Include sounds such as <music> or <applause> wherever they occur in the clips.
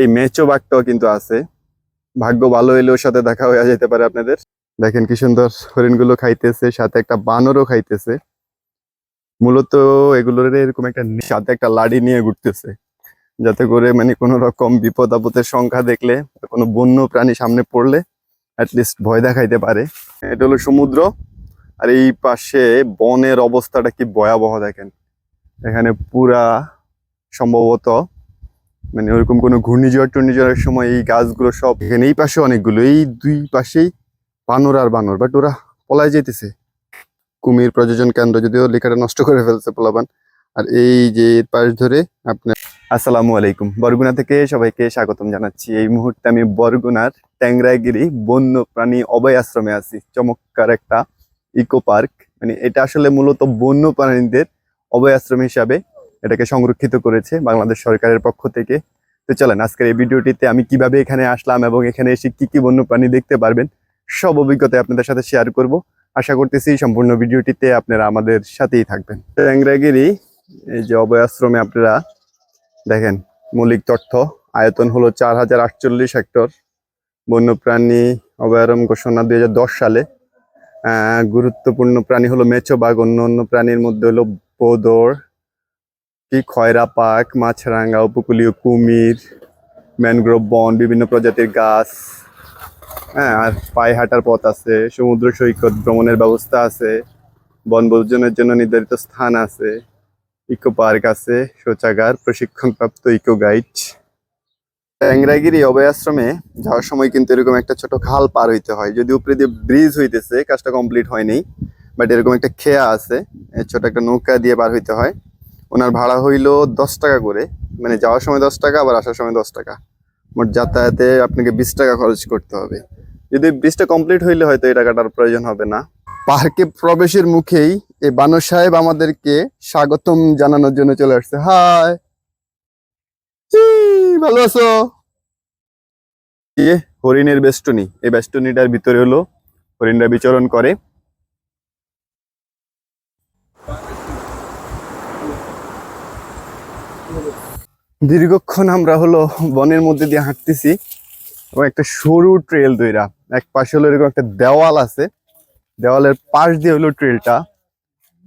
এই মেচো বাঘটাও কিন্তু আছে। ভাগ্য ভালো হইলে ওর সাথে দেখা হয়ে যেতে পারে আপনাদের। দেখেন কি সুন্দর হরিণগুলো খাইতেছে, সাথে একটা বানরও খাইতেছে। মূলত এগুলোর এরকম একটা সাথে একটা লাড়ি নিয়ে ঘুরতেছে। যাতে করে মানে কোনো রকম বিপদ আপদের সংখ্যা দেখলে, কোনো বন্য প্রাণী সামনে পড়লে লিস্ট ভয় দেখাইতে পারে। এটা হলো সমুদ্র। আর এই পাশে বনের অবস্থাটা কি ভয়াবহ দেখেন। এখানে পুরা সম্ভবত মানে ওরকম কোনো ঘূর্ণিঝড় টুর্ণিঝড়ের সময় এই গাছগুলো সব এখানে এই পাশে অনেকগুলো, এই দুই পাশেই বানর আর বানর বাট ওরা পলায় যেতেছে কুমির প্রযোজন কেন্দ্র যদিও লেখাটা নষ্ট করে ফেলছে পোলাবান আর এই যে পাশ ধরে আপনার আসসালামু আলাইকুম। বরগুনা থেকে সবাইকে স্বাগতম জানাচ্ছি। এই মুহূর্তে আমি বরগুনার ট্যাংরাগিরি বন্য প্রাণী অভয় আশ্রমে আছি। চমৎকার একটা ইকো পার্ক মানে এটা আসলে মূলত বন্য প্রাণীদের অভয় আশ্রম হিসাবে এটাকে সংরক্ষিত করেছে বাংলাদেশ সরকারের পক্ষ থেকে। তো চলেন, আজকের এই ভিডিওটিতে আমি কীভাবে এখানে আসলাম এবং এখানে এসে কী কী বন্য প্রাণী দেখতে পারবেন, সব অভিজ্ঞতা আপনাদের সাথে শেয়ার করব। আশা করতেছি সম্পূর্ণ ভিডিওটিতে আপনারা আমাদের সাথেই থাকবেন। ট্যাংরাগিরি, এই যে অভয় আশ্রমে আপনারা দেখেন মৌলিক তথ্য, আয়তন হলো চার হাজার আটচল্লিশ হেক্টর। বন্যপ্রাণী অভয়ারণ্য ঘোষণা দুই হাজার দশ সালে। গুরুত্বপূর্ণ প্রাণী হলো মেছো বাঘ অন্য অন্য প্রাণীর মধ্যে হলো বোদর কি খয়রা পাক মাছরাঙা, উপকূলীয় কুমির, ম্যানগ্রোভ বন, বিভিন্ন প্রজাতির গাছ হ্যাঁ আর পায়ে হাঁটার পথ আছে, সমুদ্র সৈকত, ভ্রমণের ব্যবস্থা আছে বনভোজনের জন্য নির্ধারিত স্থান আছে, ইকো পার্ক আছে, শৌচাগার, প্রশিক্ষণপ্রাপ্ত ইকো গাইড। ট্যাংরাগিরি অভয় আশ্রমে যাওয়ার সময় কিন্তু এরকম একটা ছোট খাল পার হইতে হয়, যদি উপরে দিয়ে ব্রিজ হইতেছে, কাজটা কমপ্লিট হয়নি, বাট এরকম একটা খেয়া আছে ছোট একটা নৌকা দিয়ে পার হইতে হয়। ওনার ভাড়া হইল দশ টাকা করে। মানে যাওয়ার সময় দশ টাকা, আবার আসার সময় দশ টাকা। মোট যাতায়াতে আপনাকে বিশ টাকা খরচ করতে হবে। যদি ব্রিজটা কমপ্লিট হইলে হয়তো এই টাকাটার প্রয়োজন হবে না। পার্কে প্রবেশের মুখেই এই বানর সাহেব আমাদেরকে স্বাগতম জানানোর জন্য চলে আসছে। হাই। ভালো আছো? হরিণের বেষ্টনী। এই বেষ্টনীটার ভিতরে হলো হরিণরা বিচরণ করে। দীর্ঘক্ষণ আমরা হলো বনের মধ্যে দিয়ে হাঁটতেছি এবং একটা সরু ট্রেল দইরা। এক পাশে হলো এরকম একটা দেওয়াল আছে। দেওয়ালের পাশ দিয়ে হলো ট্রেলটা।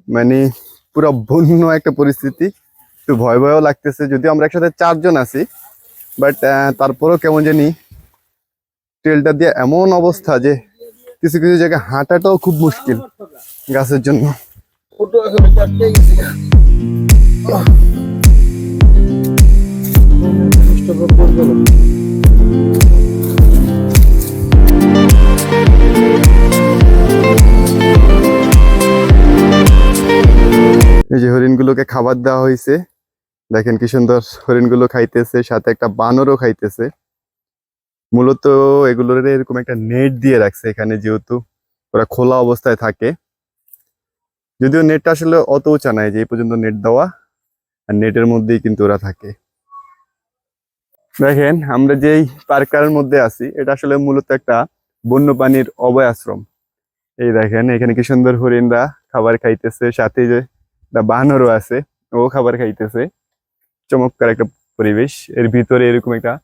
মানে পুরো বন্য একটা পরিস্থিতি। একটু ভয় ভয়ও লাগতেছে, যদিও আমরা একসাথে চারজন আছি। বাট তারপরেও কেমন জানি ট্রেলটা দিয়ে এমন অবস্থা যে কিছু কিছু জায়গায় হাঁটাটাও খুব মুশকিল গাছের জন্য। এই যে হরিণগুলোকে খাবার দেওয়া হয়েছে, দেখেন কি সুন্দর হরিণগুলো খাইতেছে, সাথে একটা বানরও খাইতেছে। মূলত এগুলোর এরকম একটা নেট দিয়ে রাখছে এখানে যেহেতু ওরা খোলা অবস্থায় থাকে। যদিও নেটটা আসলে অত উঁচা নাই যে এই পর্যন্ত নেট দেওয়া, আর নেটের মধ্যেই কিন্তু ওরা থাকে। দেখেন, আমরা যেই পার্কার মধ্যে আছি, এটা আসলে মূলত একটা বন্যপ্রাণীর অভয় আশ্রম এই দেখেন, এখানে কি সুন্দর হরিণরা খাবার খাইতেছে, সাথে যে একটা বানরও আছে, ও খাবার খাইতেছে। চমৎকার একটা পরিবেশ। এর ভিতরে এরকম একটা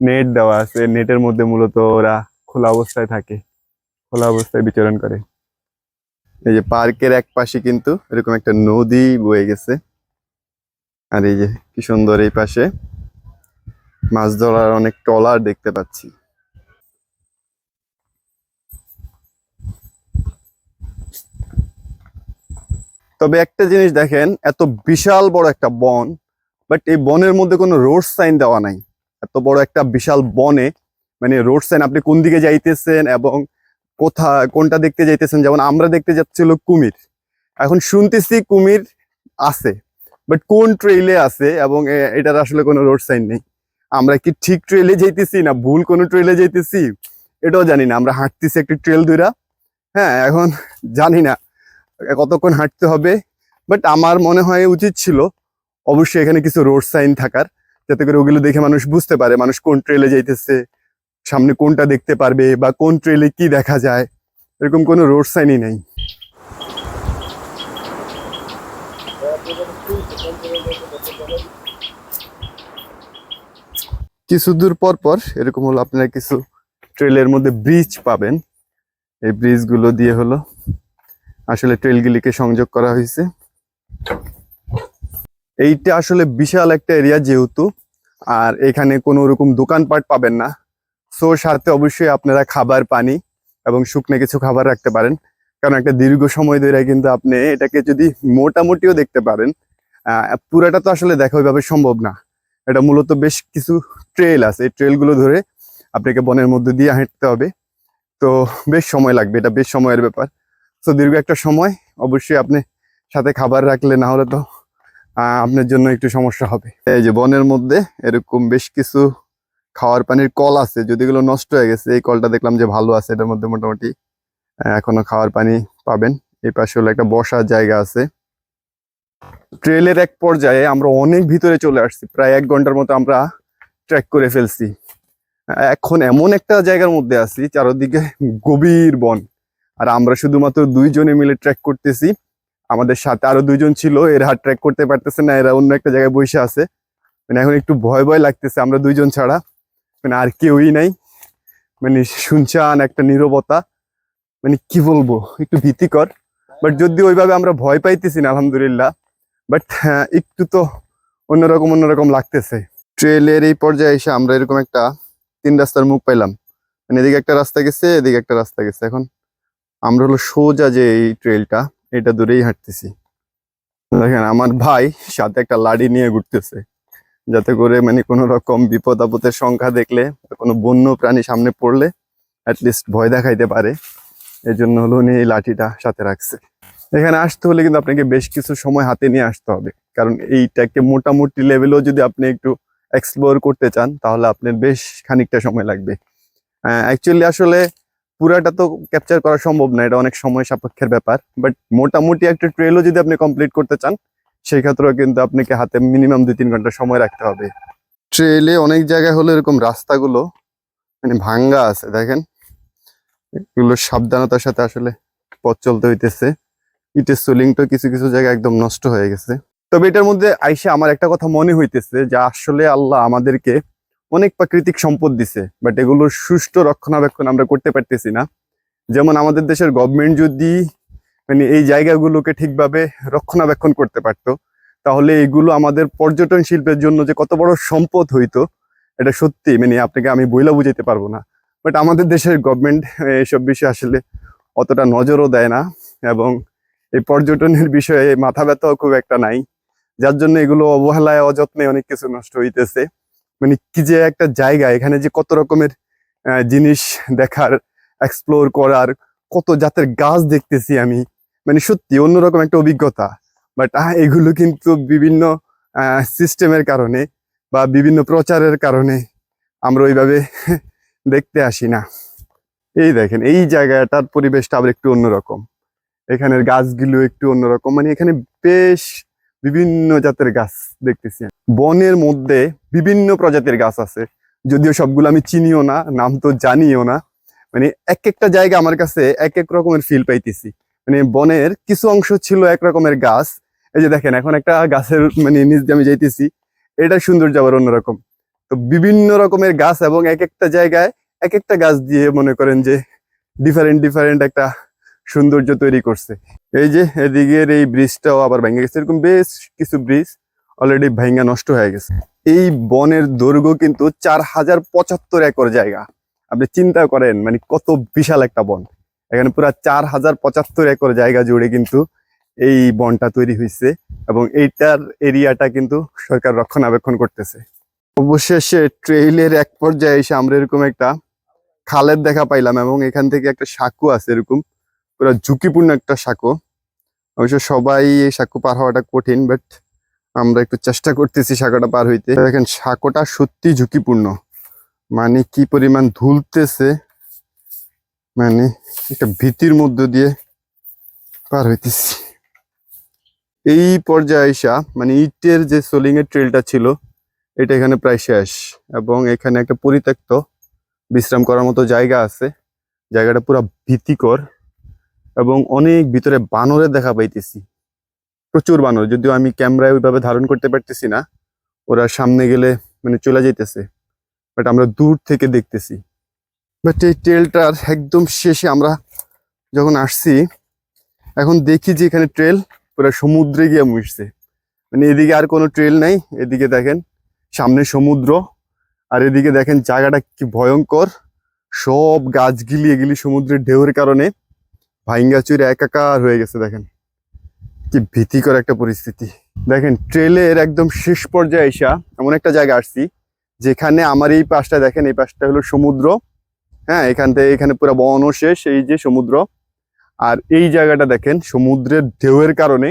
নেট দেওয়া আছে। নেটের মধ্যে মূলত ওরা খোলা অবস্থায় থাকে। খোলা অবস্থায় বিচরণ করে। এই যে পার্কের এক পাশে কিন্তু এরকম একটা নদী বয়ে গেছে। আর এই যে কি সুন্দর এই পাশে। মাছ ধরার অনেক ট্রলার দেখতে পাচ্ছি। তবে একটা জিনিস দেখেন, এত বিশাল বড় একটা বন বাট এই বনের মধ্যে কোনো রোড সাইন দেওয়া নাই। এত বড় একটা বিশাল বনে মানে রোড সাইন আপনি কোন দিকে যাইতেছেন এবং কোথা, কোনটা দেখতে যাইতেছেন? যেমন আমরা দেখতে যাচ্ছিল কুমির। এখন শুনতেছি কুমির আছে বাট কোন ট্রেইলে আছে এবং এটার আসলে কোনো রোড সাইন নেই। আমরা কি ঠিক ট্রেলে যাইতেছি না ভুল কোনো ট্রেলে যাইতেছি? এটাও জানি না, আমরা হাঁটতেছি একটি ট্রেল দুইরা। হ্যাঁ এখন জানি না। কতক্ষণ হাঁটতে হবে বাট আমার মনে হয় উচিত ছিল অবশ্যই এখানে কিছু রোড সাইন থাকার, যাতে করে ওগুলো দেখে মানুষ বুঝতে পারে, মানুষ কোন ট্রেলে যাইতেছে, সামনে কোনটা দেখতে পারবে বা কোন ট্রেলে কি দেখা যায়, এরকম কোনো রোড সাইনই নেই। কিছু দূর পর পর এরকম হলো আপনারা কিছু ট্রেলের মধ্যে ব্রিজ পাবেন। এই ব্রিজগুলো দিয়ে হলো আসলে ট্রেলগুলিকে সংযোগ করা হয়েছে। এইটা আসলে বিশাল একটা এরিয়া যেহেতু, আর এখানে কোনো রকম দোকানপাট পাবেন না। সো সাথে অবশ্যই আপনারা খাবার, পানি এবং শুকনো কিছু খাবার রাখতে পারেন। কারণ একটা দীর্ঘ সময় ধরে কিন্তু আপনি এটাকে যদি মোটামুটিও দেখতে পারেন পুরাটা তো আসলে দেখা ওইভাবে সম্ভব না। এটা মূলত বেশ কিছু ট্রেল আছে। এই ট্রেলগুলো ধরে আপনাকে বনের মধ্যে দিয়ে হাঁটতে হবে। তো, বেশ সময় লাগবে। এটা বেশ সময়ের ব্যাপার। তো দীর্ঘ একটা সময় অবশ্যই আপনি সাথে খাবার রাখলে না হলে তো আপনার জন্য একটু সমস্যা হবে। এই যে বনের মধ্যে এরকম বেশ কিছু খাওয়ার পানির কল আছে, যদি এগুলো নষ্ট হয়ে গেছে, এই কলটা দেখলাম যে ভালো আছে, এটার মধ্যে মোটামুটি এখনও খাওয়ার পানি পাবেন। এই পাশে হলো একটা বসার জায়গা আছে। ট্রেলের এক পর্যায়ে আমরা অনেক ভিতরে চলে আসছি, প্রায় এক ঘণ্টার মতো আমরা ট্র্যাক করে ফেলছি। এখন এমন একটা জায়গার মধ্যে আছি, চারদিকে গভীর বন। আর আমরা শুধুমাত্র দুইজনে মিলে ট্র্যাক করতেছি। আমাদের সাথে আরও দুইজন ছিল, এরা ট্র্যাক করতে পারতেছে না, এরা অন্য একটা জায়গায় বসে আছে। মানে এখন একটু ভয় ভয় লাগতেছে আমরা দুইজন ছাড়া। মানে আর কেউই নাই। মানে শুনছান একটা নীরবতা। মানে কি বলব, একটু ভীতিকর। বাট যদি ওইভাবে আমরা ভয় পাইতেছি না, আলহামদুলিল্লাহ। বাট একটু তো অন্যরকম অন্যরকম লাগতেছে। ট্রেলের এই পর্যায়ে এসে আমরা এরকম একটা তিন রাস্তার মুখ পাইলাম। মানে এদিকে একটা রাস্তা গেছে, এদিকে একটা রাস্তা গেছে। এখন আমরা হলো সোজা যে এই ট্রেলটা এটা দূরেই হাঁটতেছি। দেখেন, আমার ভাই সাথে একটা লাড়ি নিয়ে ঘুরতেছে, যাতে করে মানে কোনো রকম বিপদ আপদের সংখ্যা দেখলে, কোনো বন্য প্রাণী সামনে পড়লে লিস্ট ভয় দেখাইতে পারে। এই জন্য হলো উনি এই লাঠিটা সাথে রাখছে। এখানে আসতে হলে কিন্তু আপনাকে বেশ কিছু সময় হাতে নিয়ে আসতে হবে। কারণ এইটাকে মোটামুটি লেভেলেও যদি আপনি একটু এক্সপ্লোর করতে চান, তাহলে আপনার বেশ খানিকটা সময় লাগবে। অ্যাকচুয়ালি আসলে পুরাটা তো ক্যাপচার করা সম্ভব না, এটা অনেক সময় সাপেক্ষের ব্যাপার। বাট মোটামুটি একটা ট্রেলও যদি আপনি কমপ্লিট করতে চান, সেই ক্ষেত্রেও কিন্তু আপনাকে হাতে মিনিমাম দুই তিন ঘণ্টা সময় রাখতে হবে। ট্রেলে অনেক জায়গায় হলো এরকম রাস্তাগুলো মানে ভাঙ্গা আছে, দেখেন। এগুলো সাবধানতার সাথে আসলে পথ চলতে হইতেছে। ইটের সোলিংটা কিছু কিছু জায়গায় একদম নষ্ট হয়ে গেছে। তবে এটার মধ্যে আইসা আমার একটা কথা মনে হইতেছে যে আসলে আল্লাহ আমাদেরকে অনেক প্রাকৃতিক সম্পদ দিছে বাট এগুলোর সুষ্ঠু রক্ষণাবেক্ষণ আমরা করতে পারতেছি না। যেমন আমাদের দেশের গভর্নমেন্ট যদি মানে এই জায়গাগুলোকে ঠিকভাবে রক্ষণাবেক্ষণ করতে পারতো, তাহলে এগুলো আমাদের পর্যটন শিল্পের জন্য যে কত বড় সম্পদ হইতো, এটা সত্যি মানে আপনাকে আমি বইলা বুঝাইতে পারব না। বাট আমাদের দেশের গভর্নমেন্ট এইসব বিষয়ে আসলে অতটা নজরও দেয় না এবং এই পর্যটনের বিষয়ে মাথা ব্যথাও খুব একটা নাই, যার জন্য এগুলো অবহেলায়, অযত্নে অনেক কিছু নষ্ট হইতেছে। মানে কি যে একটা জায়গা, এখানে যে কত রকমের জিনিস দেখার এক্সপ্লোর করার, কত জাতের গাছ দেখতেছি আমি। মানে সত্যি অন্যরকম একটা অভিজ্ঞতা। বাট এগুলো কিন্তু বিভিন্ন সিস্টেমের কারণে বা বিভিন্ন প্রচারের কারণে আমরা ওইভাবে <laughs> দেখতে আসি না। এই দেখেন, এই জায়গাটার পরিবেশটা আবার একটু অন্যরকম। এখানের গাছগুলো একটু অন্যরকম। মানে এখানে বেশ বিভিন্ন জাতের গাছ দেখতেছি বনের মধ্যে বিভিন্ন প্রজাতির গাছ আছে। যদিও সবগুলো আমি চিনিও না, নাম তো জানিও না। মানে এক একটা জায়গা আমার কাছে এক এক রকমের ফিল পাইতেছি। মানে বনের কিছু অংশ ছিল এক রকমের গাছ। এই যে দেখেন, এখন একটা গাছের মানে নিচ দিয়ে আমি যাইতেছি, এটা সৌন্দর্য আবার অন্যরকম। তো বিভিন্ন রকমের গাছ এবং এক একটা জায়গায় এক একটা গাছ দিয়ে মনে করেন যে ডিফারেন্ট ডিফারেন্ট একটা সৌন্দর্য তৈরি করছে। এই যে এদিকের এই ব্রিজটাও আবার ভেঙে গেছে। এরকম বেশ কিছু ব্রিজ অলরেডি ভেঙে নষ্ট হয়ে গেছে। এই বনের দৈর্ঘ্য কিন্তু চার হাজার পঁচাত্তর একর জায়গা। আপনি চিন্তা করেন মানে কত বিশাল একটা বন। এখানে পুরো চার হাজার পঁচাত্তর একর জায়গা জুড়ে কিন্তু এই বনটা তৈরি হয়েছে এবং এইটার এরিয়াটা কিন্তু সরকার রক্ষণাবেক্ষণ করতেছে। অবশেষে ট্রেইলের এক পর্যায়ে এসে আমরা এরকম একটা খালের দেখা পাইলাম এবং এখান থেকে একটা সাঁকু আছে এরকম। পুরো ঝুঁকিপূর্ণ একটা সাঁকো। অবশ্য সবাই এই সাঁকো পার হওয়াটা কঠিন বাট আমরা একটু চেষ্টা করতেছি সাঁকোটা পার হইতে। দেখেন সাঁকোটা সত্যি ঝুঁকিপূর্ণ। মানে কি পরিমাণ ধুলতেছে মানে একটা ভীতির মধ্য দিয়ে পার হইতেছি। এই পর্যায়ে আইসা মানে ইটের যে সোলিং এর ট্রেলটা ছিল, এটা এখানে প্রায় শেষ। এবং এখানে একটা পরিত্যক্ত বিশ্রাম করার মতো জায়গা আছে। জায়গাটা পুরো ভীতিকর। এবং অনেক ভিতরে বানরের দেখা পাইতেছি। প্রচুর বানর, যদিও আমি ক্যামেরায় ওইভাবে ধারণ করতে পারতেছি না। ওরা সামনে গেলে মানে চলে যাইতেছে বাট আমরা দূর থেকে দেখতেছি। বাট এই ট্রেলটার একদম শেষে আমরা যখন আসছি, এখন দেখি যে এখানে ট্রেল পুরো সমুদ্রে গিয়ে মিশছে মানে এদিকে আর কোনো ট্রেল নাই, এদিকে দেখেন সামনে সমুদ্র, আর এদিকে দেখেন জায়গাটা কি ভয়ঙ্কর। সব গাছ গিলি এগুলি সমুদ্রের ঢেউয়ের কারণে ভাইঙ্গা চুরে একাকার হয়ে গেছে দেখেন। কি ভীতিকর একটা পরিস্থিতি। দেখেন, ট্রেলের একদম শেষ পর্যায়ে আইসা এমন একটা জায়গা আসছি, যেখানে আমার এই পাশটা দেখেন, এই পাশটা হলো সমুদ্র। হ্যাঁ এখান থেকে এখানে পুরো বন শেষ, এই যে সমুদ্র। আর এই জায়গাটা দেখেন, সমুদ্রের ঢেউয়ের কারণে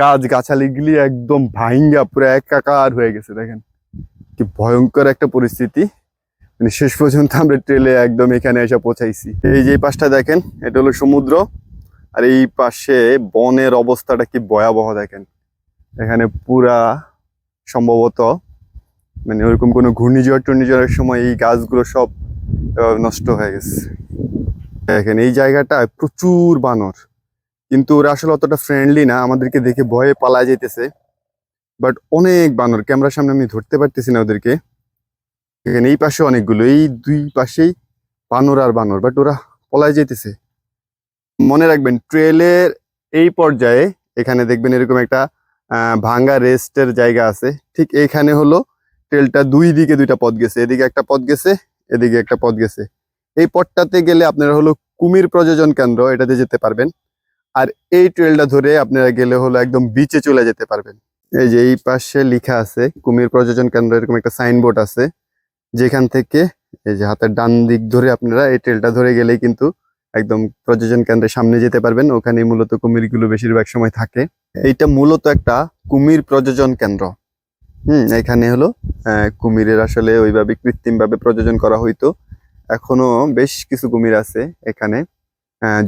গাছ গাছালিগুলি একদম ভাইঙ্গা, পুরো একাকার হয়ে গেছে, দেখেন। কি ভয়ঙ্কর একটা পরিস্থিতি। মানে শেষ পর্যন্ত আমরা ট্রেলে একদম এখানে এসে পৌঁছাইছি। এই যে পাশটা দেখেন, এটা হলো সমুদ্র। আর এই পাশে বনের অবস্থাটা কি ভয়াবহ দেখেন। এখানে পুরা সম্ভবত মানে ওরকম কোনো ঘূর্ণিঝড় টুর্ণিঝড়ের সময় এই গাছগুলো সব নষ্ট হয়ে গেছে। দেখেন এই জায়গাটায় প্রচুর বানর। কিন্তু ওরা আসলে অতটা ফ্রেন্ডলি না, আমাদেরকে দেখে ভয়ে পালায় যেতেছে। বাট অনেক বানর, ক্যামেরার সামনে আমি ধরতে পারতেছি না ওদেরকে। এখানে এই পাশে অনেকগুলো, এই দুই পাশেই বানর আর বানর বাট ওরা পলায় যেতেছে। মনে রাখবেন, ট্রেলের এই পর্যায়ে এখানে দেখবেন এরকম একটা ভাঙ্গা রেস্টের জায়গা আছে। ঠিক এইখানে হলো ট্রেলটা দুই দিকে দুইটা পথ গেছে। এদিকে একটা পথ গেছে, এদিকে একটা পথ গেছে। এই পথটাতে গেলে আপনারা হলো কুমির প্রযোজন কেন্দ্র, এটাতে যেতে পারবেন। আর এই ট্রেলটা ধরে আপনারা গেলে হলো একদম বিচে চলে যেতে পারবেন। এই যে এই পাশে লেখা আছে, কুমির প্রযোজন কেন্দ্র এরকম একটা সাইনবোর্ড আছে। যেখান থেকে এই যে হাতের ডান দিক ধরে আপনারা এই ট্রেলটা ধরে গেলেই কিন্তু একদম প্রযোজন কেন্দ্রের সামনে যেতে পারবেন। ওখানে মূলত কুমিরগুলো বেশিরভাগ সময় থাকে। এইটা মূলত একটা কুমির প্রযোজন কেন্দ্র। হুম, এখানে হলো কুমিরের আসলে ওইভাবে কৃত্রিম ভাবে প্রযোজন করা হইতো। এখনও বেশ কিছু কুমির আছে এখানে।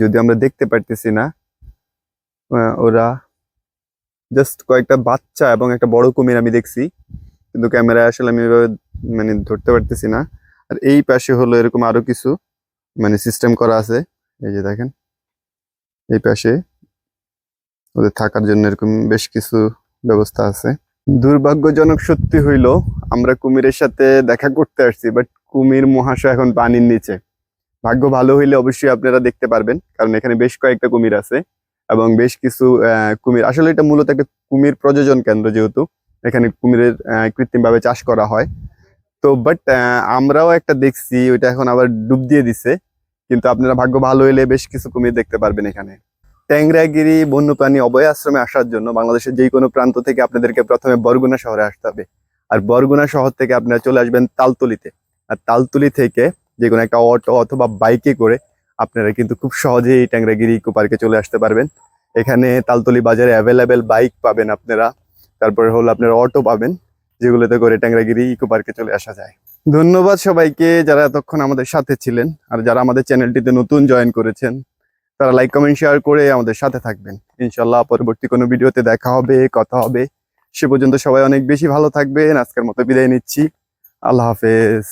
যদি আমরা দেখতে পারতেছি না ওরা জাস্ট কয়েকটা বাচ্চা এবং একটা বড় কুমির আমি দেখছি। কিন্তু ক্যামেরায় আসলে আমি ওইভাবে মানে ধরতে পারতেছি না। আর এই পাশে হলো এরকম আরও কিছু মানে সিস্টেম করা আছে। এই যে দেখেন, এই পাশে ওদের থাকার জন্য এরকম বেশ কিছু ব্যবস্থা আছে। দুর্ভাগ্যজনক সত্যি হইল, আমরা কুমিরের সাথে দেখা করতে আসছি বাট কুমির মহাশয় এখন পানির নিচে। ভাগ্য ভালো হইলে অবশ্যই আপনারা দেখতে পারবেন, কারণ এখানে বেশ কয়েকটা কুমির আছে এবং বেশ কিছু কুমির, আসলে এটা মূলত একটা কুমির প্রযোজন কেন্দ্র যেহেতু, এখানে কুমিরের কৃত্রিম ভাবে চাষ করা হয়। তো বাট আমরাও একটা দেখছি, ওইটা এখন আবার ডুব দিয়ে দিছে। কিন্তু আপনারা ভাগ্য ভালো হইলে বেশ কিছু কুমির দেখতে পারবেন এখানে। ট্যাংরাগিরি, বন্যপ্রাণী অভয় আশ্রমে আসার জন্য বাংলাদেশের যে কোনো প্রান্ত থেকে আপনাদেরকে প্রথমে বরগুনা শহরে আসতে হবে। আর বরগুনা শহর থেকে আপনারা চলে আসবেন তালতলিতে। আর তালতলি থেকে যে কোনো একটা অটো অথবা বাইকে করে আপনারা কিন্তু খুব সহজেই ট্যাংরাগিরি ইকো পার্কে চলে আসতে পারবেন। এখানে তালতলি বাজারে অ্যাভেলেবেল বাইক পাবেন আপনারা। তারপরে হলো আপনারা অটো পাবেন, যেগুলোতে করে ট্যাংরাগিরি ইকো পার্কে চলে আসা যায়। ধন্যবাদ সবাইকে যারা এতক্ষণ আমাদের সাথে ছিলেন। আর যারা আমাদের চ্যানেলটিতে নতুন জয়েন করেছেন, তারা লাইক, কমেন্ট, শেয়ার করে আমাদের সাথে থাকবেন। ইনশাল্লাহ পরবর্তী কোনো ভিডিওতে দেখা হবে, কথা হবে। সে পর্যন্ত সবাই অনেক বেশি ভালো থাকবেন। আজকের মতো বিদায় নিচ্ছি। আল্লাহ হাফেজ।